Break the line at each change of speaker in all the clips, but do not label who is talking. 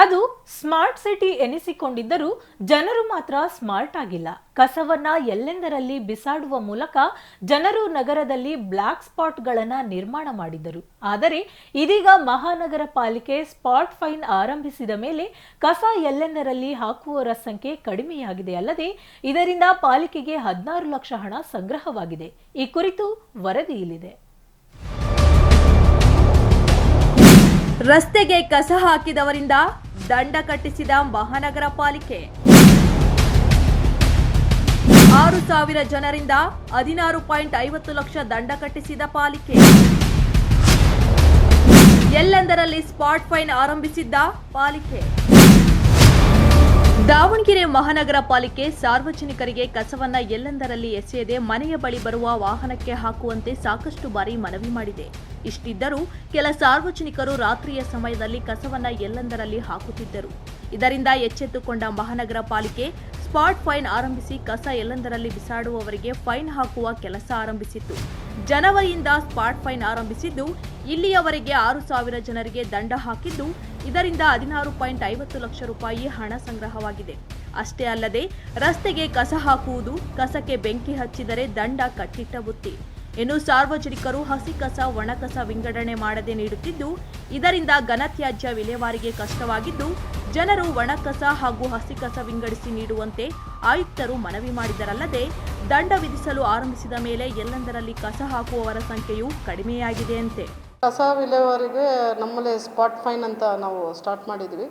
ಅದು smart city ಎನಿಸಿಕೊಂಡಿದ್ದರೂ ಜನರು ಮಾತ್ರ ಸ್ಮಾರ್ಟ್ ಆಗಿಲ್ಲ. ಕಸವನ್ನ ಎಲ್ಲೆಂದರಲ್ಲಿ ಬಿಸಾಡುವ ಮೂಲಕ ಜನರು ನಗರದಲ್ಲಿ ಬ್ಲ್ಯಾಕ್ ಸ್ಪಾಟ್ಗಳನ್ನು ನಿರ್ಮಾಣ ಮಾಡಿದರು. ಆದರೆ ಇದೀಗ ಮಹಾನಗರ ಪಾಲಿಕೆ ಸ್ಪಾಟ್ ಫೈನ್ ಆರಂಭಿಸಿದ ಮೇಲೆ ಕಸ ಎಲ್ಲೆಂದರಲ್ಲಿ ಹಾಕುವವರ ಸಂಖ್ಯೆ ಕಡಿಮೆಯಾಗಿದೆ. ಅಲ್ಲದೆ ಇದರಿಂದ ಪಾಲಿಕೆಗೆ ಹದಿನಾರು ಲಕ್ಷ ಹಣ ಸಂಗ್ರಹವಾಗಿದೆ. ಈ ಕುರಿತು ವರದಿ ಇಲ್ಲಿದೆ.
ರಸ್ತೆಗೆ ಕಸ ಹಾಕಿದವರಿಂದ ದಂಡ ಕಟ್ಟಿಸಿದ ಮಹಾನಗರ ಪಾಲಿಕೆ. ಆರು ಸಾವಿರ ಜನರಿಂದ ಹದಿನಾರು ಪಾಯಿಂಟ್ ಐವತ್ತು ಲಕ್ಷ ದಂಡ ಕಟ್ಟಿಸಿದ ಪಾಲಿಕೆ. ಎಲ್ಲೆಂದರಲ್ಲಿ ಸ್ಪಾಟ್ ಫೈನ್ ಆರಂಭಿಸಿದ್ದ ಪಾಲಿಕೆ. ದಾವಣಗೆರೆ ಮಹಾನಗರ ಪಾಲಿಕೆ ಸಾರ್ವಜನಿಕರಿಗೆ ಕಸವನ್ನ ಎಲ್ಲೆಂದರಲ್ಲಿ ಎಸೆಯದೆ ಮನೆಯ ಬಳಿ ಬರುವ ವಾಹನಕ್ಕೆ ಹಾಕುವಂತೆ ಸಾಕಷ್ಟು ಬಾರಿ ಮನವಿ ಮಾಡಿದೆ. ಇಷ್ಟಿದ್ದರೂ ಕೆಲ ಸಾರ್ವಜನಿಕರು ರಾತ್ರಿಯ ಸಮಯದಲ್ಲಿ ಕಸವನ್ನ ಎಲ್ಲೆಂದರಲ್ಲಿ ಹಾಕುತ್ತಿದ್ದರು. ಇದರಿಂದ ಎಚ್ಚೆತ್ತುಕೊಂಡ ಮಹಾನಗರ ಪಾಲಿಕೆ ಸ್ಪಾಟ್ ಫೈನ್ ಆರಂಭಿಸಿ ಕಸ ಎಲ್ಲೆಂದರಲ್ಲಿ ಬಿಸಾಡುವವರಿಗೆ ಫೈನ್ ಹಾಕುವ ಕೆಲಸ ಆರಂಭಿಸಿತ್ತು. ಜನವರಿಯಿಂದ ಸ್ಪಾಟ್ ಫೈನ್ ಆರಂಭಿಸಿದ್ದು, ಇಲ್ಲಿಯವರೆಗೆ ಆರು ಸಾವಿರ ಜನರಿಗೆ ದಂಡ ಹಾಕಿದ್ದು, ಇದರಿಂದ ಹದಿನಾರು ಪಾಯಿಂಟ್ ಐವತ್ತು ಲಕ್ಷ ರೂಪಾಯಿ ಹಣ ಸಂಗ್ರಹವಾಗಿದೆ. ಅಷ್ಟೇ ಅಲ್ಲದೆ, ರಸ್ತೆಗೆ ಕಸ ಹಾಕುವುದು, ಕಸಕ್ಕೆ ಬೆಂಕಿ ಹಚ್ಚಿದರೆ ದಂಡ ಕಟ್ಟಿಟ್ಟ ಬುತ್ತಿ. ಇನ್ನು ಸಾರ್ವಜನಿಕರು ಹಸಿ ಕಸ ಒಣಕಸ ವಿಂಗಡಣೆ ಮಾಡದೆ ನೀಡುತ್ತಿದ್ದು, ಇದರಿಂದ ಘನತ್ಯಾಜ್ಯ ವಿಲೇವಾರಿಗೆ ಕಷ್ಟವಾಗಿದ್ದು, ಜನರು ಒಣಕಸ ಹಾಗೂ ಹಸಿ ಕಸ ವಿಂಗಡಿಸಿ ನೀಡುವಂತೆ ಆಯುಕ್ತರು ಮನವಿ ಮಾಡಿದರಲ್ಲದೆ, ದಂಡ ವಿಧಿಸಲು ಆರಂಭಿಸಿದ ಮೇಲೆ ಎಲ್ಲೆಂದರಲ್ಲಿ ಕಸ ಹಾಕುವವರ ಸಂಖ್ಯೆಯು ಕಡಿಮೆಯಾಗಿದೆಯಂತೆ.
ಕಸ ವಿಲೇವಾರಿಗೆ ನಮ್ಮಲ್ಲಿ ಸ್ಪಾಟ್ ಫೈನ್ ಅಂತ ನಾವು ಸ್ಟಾರ್ಟ್ ಮಾಡಿದ್ವಿ.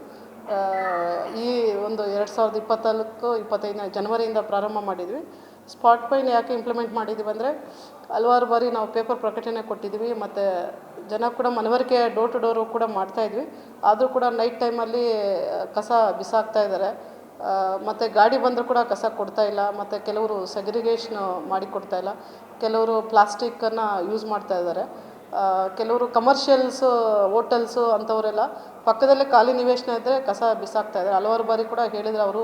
ಈ ಒಂದು ಎರಡು ಸಾವಿರದ ಇಪ್ಪತ್ತಾಲ್ಕು, ಇಪ್ಪತ್ತೈದನೇ ಜನವರಿಯಿಂದ ಪ್ರಾರಂಭ ಮಾಡಿದ್ವಿ. ಸ್ಪಾಟ್ ಪೈನ್ ಯಾಕೆ ಇಂಪ್ಲಿಮೆಂಟ್ ಮಾಡಿದ್ದೀವಿ ಅಂದರೆ ಹಲವಾರು ಬಾರಿ ನಾವು ಪೇಪರ್ ಪ್ರಕಟಣೆ ಕೊಟ್ಟಿದ್ದೀವಿ ಮತ್ತು ಜನ ಕೂಡ ಮನವರಿಕೆ ಡೋರ್ ಟು ಡೋರು ಕೂಡ ಮಾಡ್ತಾಯಿದ್ವಿ ಆದರೂ ಕೂಡ ನೈಟ್ ಟೈಮಲ್ಲಿ ಕಸ ಬಿಸಾಕ್ತಾ ಇದ್ದಾರೆ. ಮತ್ತು ಗಾಡಿ ಬಂದರೂ ಕೂಡ ಕಸ ಕೊಡ್ತಾ ಇಲ್ಲ, ಮತ್ತು ಕೆಲವರು ಸೆಗ್ರಿಗೇಷನ್ ಮಾಡಿ ಕೊಡ್ತಾ ಇಲ್ಲ, ಕೆಲವರು ಪ್ಲಾಸ್ಟಿಕ್ಕನ್ನು ಯೂಸ್ ಮಾಡ್ತಾ ಇದ್ದಾರೆ. ಕೆಲವರು ಕಮರ್ಷಿಯಲ್ಸು ಹೋಟೆಲ್ಸು ಅಂಥವರೆಲ್ಲ ಪಕ್ಕದಲ್ಲೇ ಖಾಲಿ ನಿವೇಶನ ಇದ್ದರೆ ಕಸ ಬಿಸಾಕ್ತಾ ಇದ್ದಾರೆ. ಹಲವಾರು ಬಾರಿ ಕೂಡ ಹೇಳಿದ್ರೆ ಅವರು,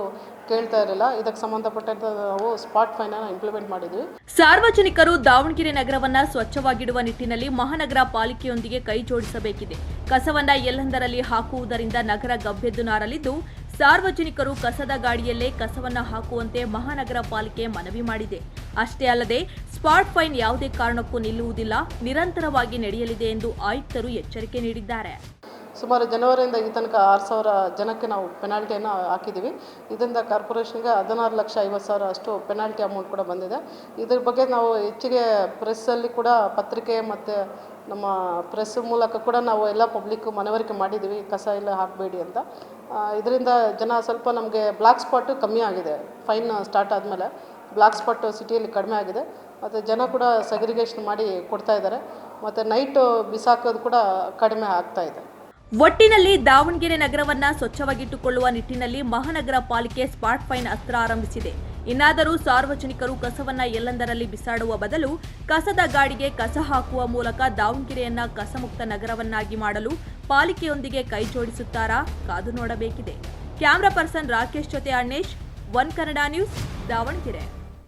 ಕೇಳ್ತಾ ಇರಲಿಲ್ಲ. ಇದಕ್ಕೆ ಸಂಬಂಧಪಟ್ಟಂತೆ ನಾವು ಸ್ಪಾಟ್ ಫೈನನ್ನು ಇಂಪ್ಲಿಮೆಂಟ್ ಮಾಡಿದ್ವಿ.
ಸಾರ್ವಜನಿಕರು ದಾವಣಗೆರೆ ನಗರವನ್ನ ಸ್ವಚ್ಛವಾಗಿಡುವ ನಿಟ್ಟಿನಲ್ಲಿ ಮಹಾನಗರ ಪಾಲಿಕೆಯೊಂದಿಗೆ ಕೈ ಜೋಡಿಸಬೇಕಿದೆ. ಕಸವನ್ನ ಎಲ್ಲೆಂದರಲ್ಲಿ ಹಾಕುವುದರಿಂದ ನಗರ ಗಬ್ಬೆದ್ದು ನಾರಲಿದ್ದು ಸಾರ್ವಜನಿಕರು ಕಸದ ಗಾಡಿಯಲ್ಲೇ ಕಸವನ್ನ ಹಾಕುವಂತೆ ಮಹಾನಗರ ಪಾಲಿಕೆ ಮನವಿ ಮಾಡಿದೆ. ಅಷ್ಟೇ ಅಲ್ಲದೆ, ಸ್ಪಾಟ್ ಫೈನ್ ಯಾವುದೇ ಕಾರಣಕ್ಕೂ ನಿಲ್ಲುವುದಿಲ್ಲ, ನಿರಂತರವಾಗಿ ನಡೆಯಲಿದೆ ಎಂದು ಆಯುಕ್ತರು ಎಚ್ಚರಿಕೆ ನೀಡಿದ್ದಾರೆ.
ಸುಮಾರು ಜನವರಿಯಿಂದ ಈ ತನಕ ಆರು ಸಾವಿರ ಜನಕ್ಕೆ ನಾವು ಪೆನಾಲ್ಟಿಯನ್ನು ಹಾಕಿದ್ದೀವಿ. ಇದರಿಂದ ಕಾರ್ಪೊರೇಷನ್ಗೆ ಹದಿನಾರು ಲಕ್ಷ ಐವತ್ತು ಸಾವಿರ ಅಷ್ಟು ಪೆನಾಲ್ಟಿ ಅಮೌಂಟ್ ಕೂಡ ಬಂದಿದೆ. ಇದ್ರ ಬಗ್ಗೆ ನಾವು ಹೆಚ್ಚಿಗೆ ಪ್ರೆಸ್ಸಲ್ಲಿ ಕೂಡ ಪತ್ರಿಕೆ ಮತ್ತು ನಮ್ಮ ಪ್ರೆಸ್ ಮೂಲಕ ಕೂಡ ನಾವು ಎಲ್ಲ ಪಬ್ಲಿಕ್ ಮನವರಿಕೆ ಮಾಡಿದ್ದೀವಿ. ಕಸ ಎಲ್ಲ ಹಾಕಬೇಡಿ ಅಂತ. ಇದರಿಂದ ಜನ ಸ್ವಲ್ಪ ನಮಗೆ ಬ್ಲ್ಯಾಕ್ ಸ್ಪಾಟು ಕಮ್ಮಿ ಆಗಿದೆ. ಫೈನ್ ಸ್ಟಾರ್ಟ್ ಆದಮೇಲೆ ಬ್ಲ್ಯಾಕ್ ಸ್ಪಾಟ್ ಸಿಟಿಯಲ್ಲಿ ಕಡಿಮೆ ಆಗಿದೆ. ಮತ್ತು ಜನ ಕೂಡ ಸೆಗ್ರಿಗೇಷನ್ ಮಾಡಿ ಕೊಡ್ತಾ ಇದ್ದಾರೆ. ಮತ್ತು ನೈಟು ಬಿಸಾಕೋದು ಕೂಡ ಕಡಿಮೆ ಇದೆ.
ಒಟ್ಟಿನಲ್ಲಿ ದಾವಣಗೆರೆ ನಗರವನ್ನ ಸ್ವಚ್ಛವಾಗಿಟ್ಟುಕೊಳ್ಳುವ ನಿಟ್ಟಿನಲ್ಲಿ ಮಹಾನಗರ ಪಾಲಿಕೆ ಸ್ಪಾಟ್ ಫೈನ್ ಅಸ್ತ್ರ ಆರಂಭಿಸಿದೆ. ಇನ್ನಾದರೂ ಸಾರ್ವಜನಿಕರು ಕಸವನ್ನ ಎಲ್ಲೆಂದರಲ್ಲಿ ಬಿಸಾಡುವ ಬದಲು ಕಸದ ಗಾಡಿಗೆ ಕಸ ಹಾಕುವ ಮೂಲಕ ದಾವಣಗೆರೆಯನ್ನ ಕಸಮುಕ್ತ ನಗರವನ್ನಾಗಿ ಮಾಡಲು ಪಾಲಿಕೆಯೊಂದಿಗೆ ಕೈಜೋಡಿಸುತ್ತಾರಾ ಕಾದು ನೋಡಬೇಕಿದೆ. ಕ್ಯಾಮ್ರಾ ಪರ್ಸನ್ ರಾಕೇಶ್ ಜೊತೆ ಅಣ್ಣೇಶ್, ಒನ್ ಕನ್ನಡ ನ್ಯೂಸ್, ದಾವಣಗೆರೆ.